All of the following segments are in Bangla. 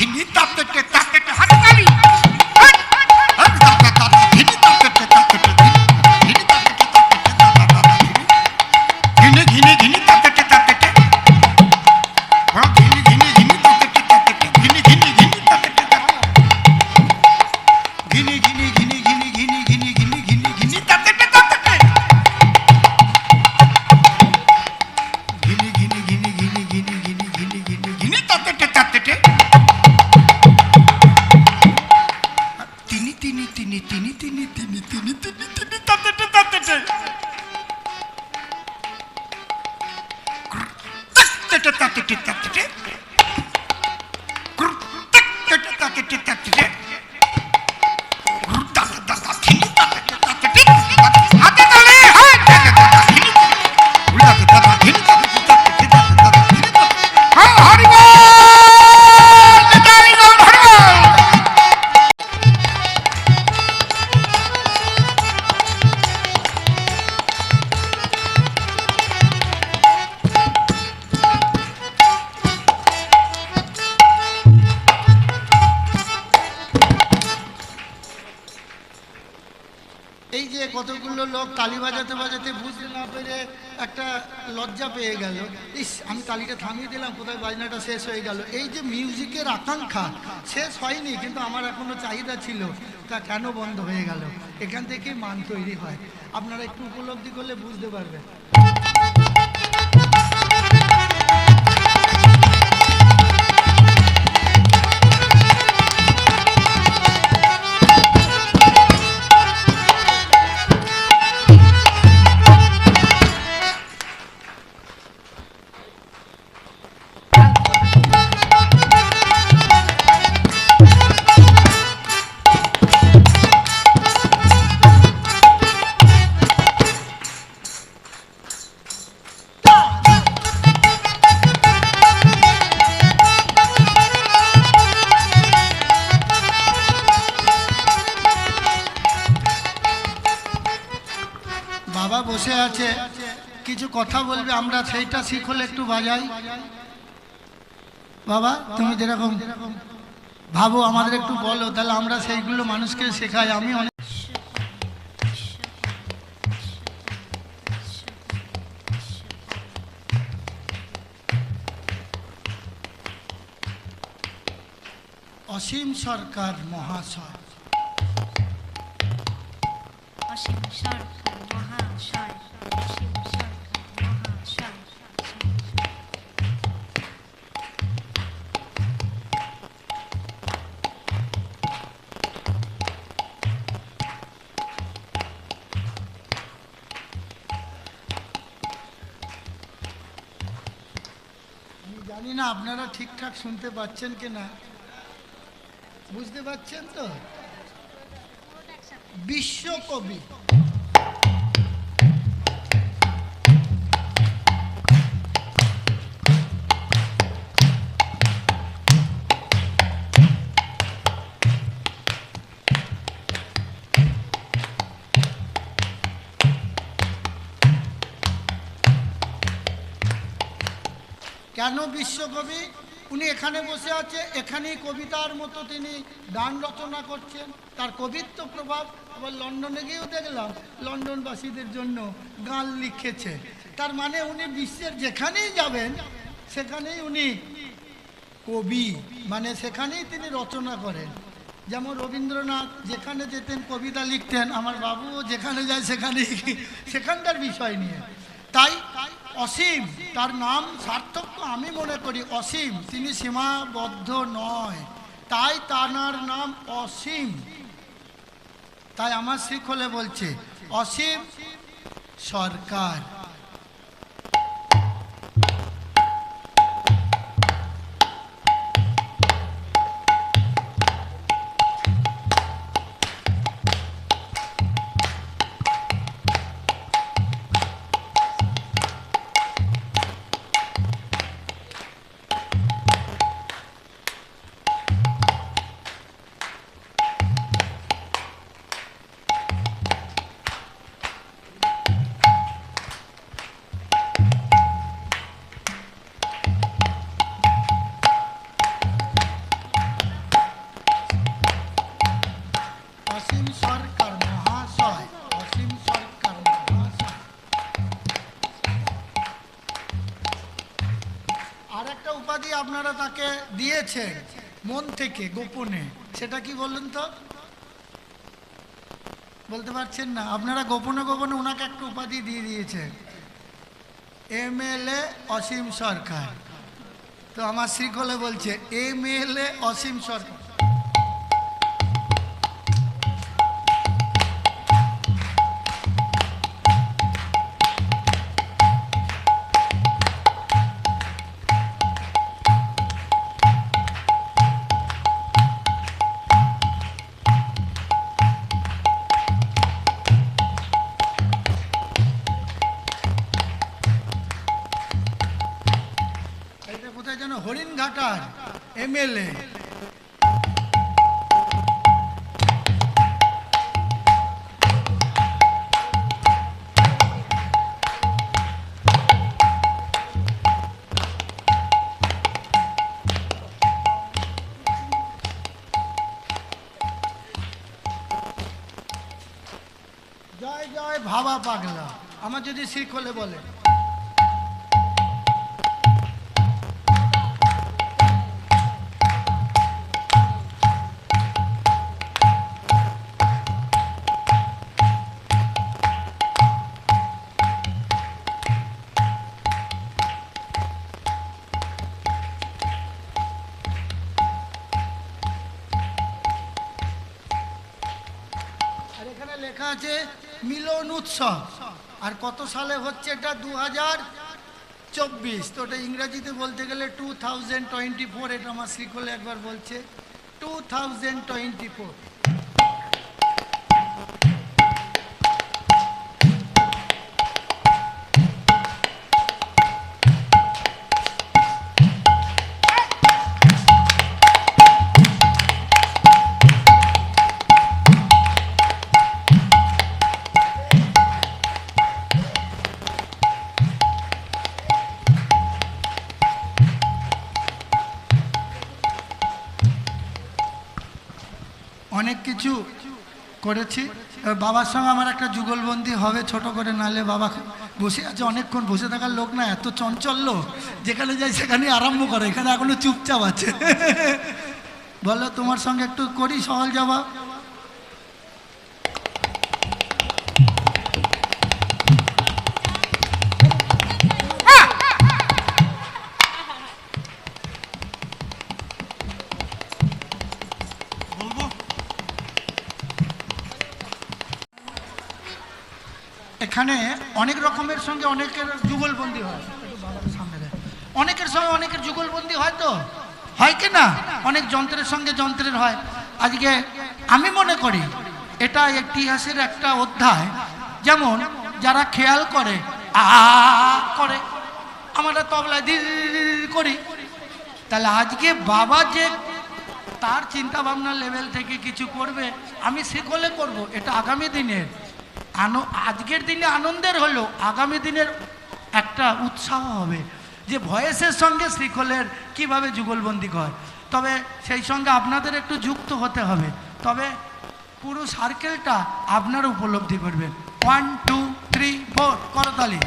Hinterblick এই যে কতগুলো লোক তালি বাজাতে বাজাতে বুঝতে না পেরে একটা লজ্জা পেয়ে গেল। ইস, আমি তালিটা থামিয়ে দিলাম, কোথায় বাজনাটা শেষ হয়ে গেল? এই যে মিউজিকের আকাঙ্ক্ষা শেষ হয়নি, কিন্তু আমার এখনও চাহিদা ছিল, তা কেন বন্ধ হয়ে গেল? এখান থেকেই মান তৈরি হয়। আপনারা একটু উপলব্ধি করলে বুঝতে পারবেন। বাবা আছে। কিছু কথা বলবে, আমরা সেইটা শিখলে একটু বাজাই। বাবা, তুমি যেরকম ভাবো, আমাদের একটু বলো, তাহলে আমরা সেইগুলো মানুষকে শেখাই। আমি অনেক অসীম সরকার মহাশয়। অসীম সরকার মহাশয়। জানি না আপনারা ঠিকঠাক শুনতে পাচ্ছেন কি না। বুঝতে পাচ্ছেন তো? বিশ্বকবি। কেন বিশ্বকবি? উনি এখানে বসে আছে, এখানেই কবিতার মতো তিনি গান রচনা করছেন। তার কবিত্ব প্রভাব আবার লন্ডনে গিয়েও দেখলাম, লন্ডনবাসীদের জন্য গান লিখেছে। তার মানে উনি বিশ্বের যেখানেই যাবেন, সেখানেই উনি কবি মানে সেখানেই তিনি রচনা করেন। যেমন রবীন্দ্রনাথ, যেখানে যেতেন কবিতা লিখতেন, আমার বাবুও যেখানে যায় সেখানেই, সেখানকার বিষয় নিয়ে। তাই অসীম, তার নাম সার্থক আমি মনে করি, অসীম। তিনি সীমাবদ্ধ নয়। তাই তার নাম অসীম। তাই আমার শিখলে বলছে, অসীম সরকার। দিয়েছে মন থেকে, গোপনে। সেটা কি বললেন তো? বলতে পারছেন না। আপনারা গোপনে গোপনে ওনাকে একটা উপাধি দিয়ে দিয়েছে এম অসীম সরকার। তো আমার শ্রীকলে বলছে এম অসীম সরকার। এমএলএ জয় জয় ভাবা পাগলা। আমার যদি শিখ হলে বলে। আছে মিলন উৎসব। আর কত সালে হচ্ছে এটা? দু হাজার চব্বিশ। তো ওটা ইংরাজিতে বলতে গেলে টু থাউজেন্ড টোয়েন্টি ফোর এটা আমার শ্রীকলে একবার বলছে। টু থাউজেন্ড টোয়েন্টি ফোর অনেক কিছু করেছি। বাবার সঙ্গে আমার একটা যুগলবন্দি হবে ছোট করে নালে বাবা বসে আছে, অনেকক্ষণ বসে থাকার লোক না, এত চঞ্চল লোক, যেখানে যাই সেখানে আরম্ভ করে, এখানে এখনও চুপচাপ আছে। বলো তোমার সঙ্গে একটু করি সহল জবাব এখানে অনেক রকমের সঙ্গে অনেকের যুগলবন্দি হয়। অনেকের সঙ্গে অনেকের যুগলবন্দি হয় তো? হয় কি না? অনেক যন্ত্রের সঙ্গে যন্ত্রের হয়। আজকে আমি মনে করি এটা ইতিহাসের একটা অধ্যায়। যেমন, যারা খেয়াল করে, আ করে, আমরা তবলায় দি করি। তাহলে আজকে বাবা যে তার চিন্তা ভাবনার লেভেল থেকে কিছু করবে, আমি সে সেকলে করব, এটা আগামী দিনের আজকের দিনে আনন্দের হলো, আগামী দিনের একটা উৎসাহ হবে যে ভয়েসের সঙ্গে শ্রীখলের কীভাবে যুগলবন্দি হয়। তবে সেই সঙ্গে আপনাদের একটু যুক্ত হতে হবে। তবে পুরো সার্কেলটা আপনারা উপলব্ধি করবেন। ওয়ান টু থ্রি ফোর করতালি।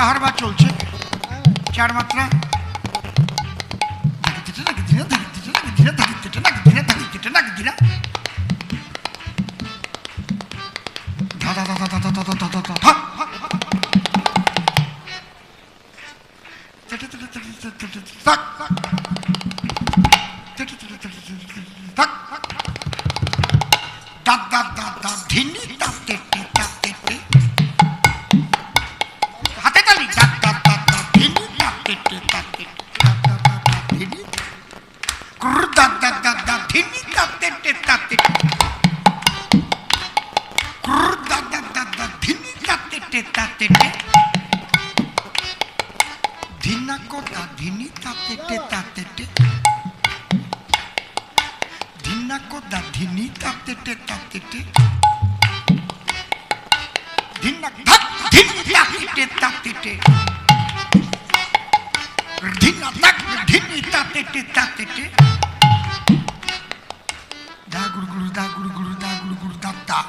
da harbat olacak. Evet. Kermatra. Dot, dot, dot, dot, dot, dot, dot, ধিন্নি তাকতেটে তাকতেটে ধিন্নাক ধাক ধিন্নি তাকতেটে তাকতেটে ধিন্না ধাক ধিন্নি তাকতেটে তাকতেটে দা গুরু গুরু, দা গুরু গুরু, দা গুরু গুরু, দা দা।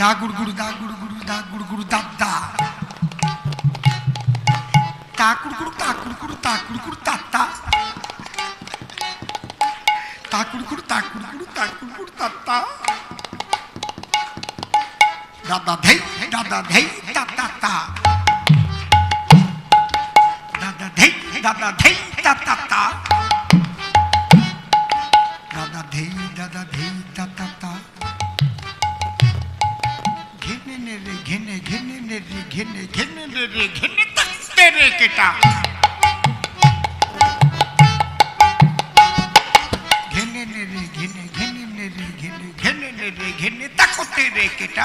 দা গুরু গুরু, দা গুরু গুরু, দা গুরু গুরু, দা দা। তা গুরু গুরু তা গুরু তা গুরু তা। গুড় গুড় তা তা দাদা ধেই দাদা ধেই তা তা। দাদা ধেই দাদা ধেই তা তা। দাদা ধেই দাদা ধেই তা তা। ঘেনে নে রে, ঘেনে ঘেনে নে রে, ঘেনে ঘেনে নে রে, ঘেনে তাকতে রে কেটা। ঘেনে নে রে, ঘেনে ঘেনে রে ঘেনে ঘেনে নে রে ঘেনে তাকতে রে কেটা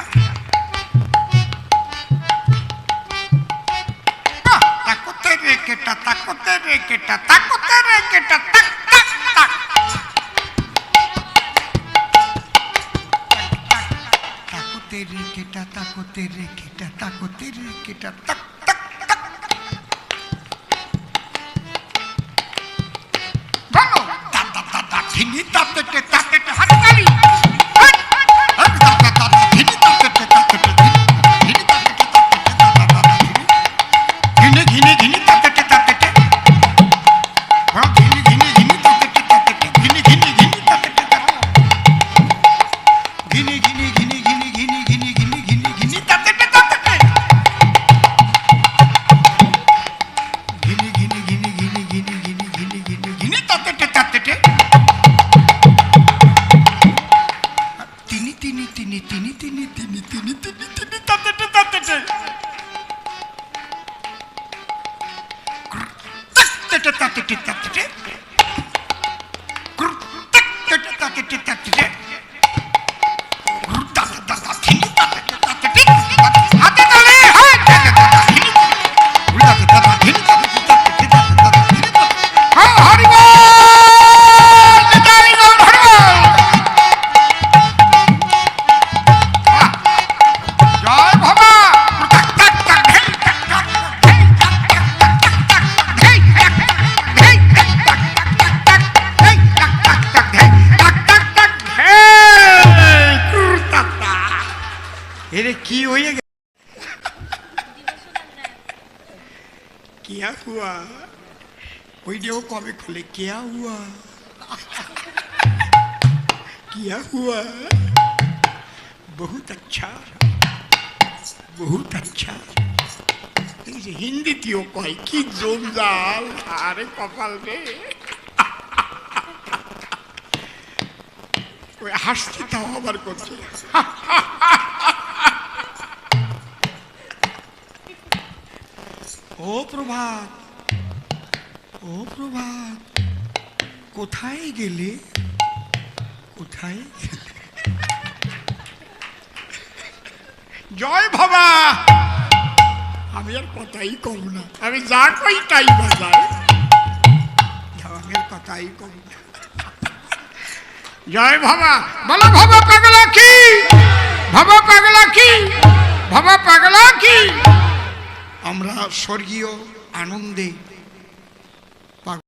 আহ, তাকতে রে কেটা তাকতে রে কেটা তাকতে রে কেটা তাক তাক তাক তাকো তেরে কেটা তাকো তেরে কেটা তাকো তেরে কেটা তাক তাক তাক kedetak kedetak kedetak. Kedetak kedetak kedetak. कभी खोले क्या हुआ क्या हुआ बहुत अच्छा बहुत अच्छा এই যে হিন্দিতেও কয় কি জঞ্জাল আরে কপাল রে ওই হাসতে তাও আবার করছে ও প্রভাত ও প্রভাত কোথায় গেলে? কোথায় জয় বাবা! আমি আর কথাই কম না। আমি যা কই তাই বাজাই। কথাই কম না। জয় বাবা! বলো বাবা পাগলা কি? বাবা পাগলা কি? বাবা পাগলা কি? আমরা স্বর্গীয় আনন্দে